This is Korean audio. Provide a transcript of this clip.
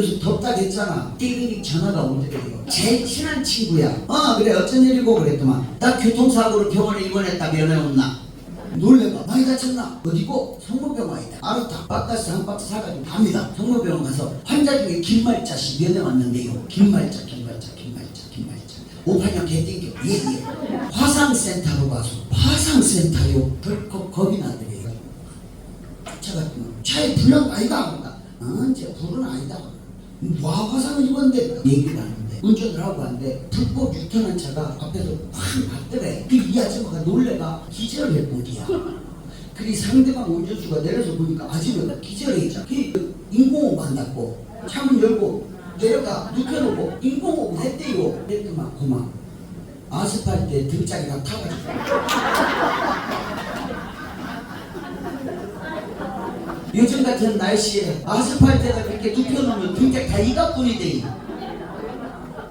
그래서 덥다 했잖아. 띠리리 전화가 오더래요. 제일 친한 친구야. 어 그래 어쩐 일이고 그랬더만 나 교통사고로 병원에 입원했다 면회 온나. 놀래봐 많이 다쳤나? 어디고? 성모병 와있다. 알았다. 바카스 한 박스 사가지고 갑니다. 성모병원 가서 환자 중에 김말자 씨 면회 왔는데요. 김말자 김말자 김말자 김말자. 58년 개땡겨 예예. 화상센터로 가서 화상센터요. 덜컥 겁이 나더래요. 쫓아갔더니 차에 불난 거 아니다 그런다. 어, 불은 아니다. 와 화상을 입었는데 얘기를 하는데 운전을 하고 왔는데 불법 유턴한 차가 앞에서 확 갔더래. 그이 아줌마가 놀래가 기절을 해보기야. 그리 상대방 운전수가 내려서 보니까 아줌마가 기절해 있잖아. 그 인공호흡 만났고 차문 열고 내려가 눕혀놓고 인공호흡 했대요. 그랬더만 고마. 아스팔트에 등짝이가 타가지고 요즘 같은 날씨에 아스팔트에다 그렇게 눕혀 놓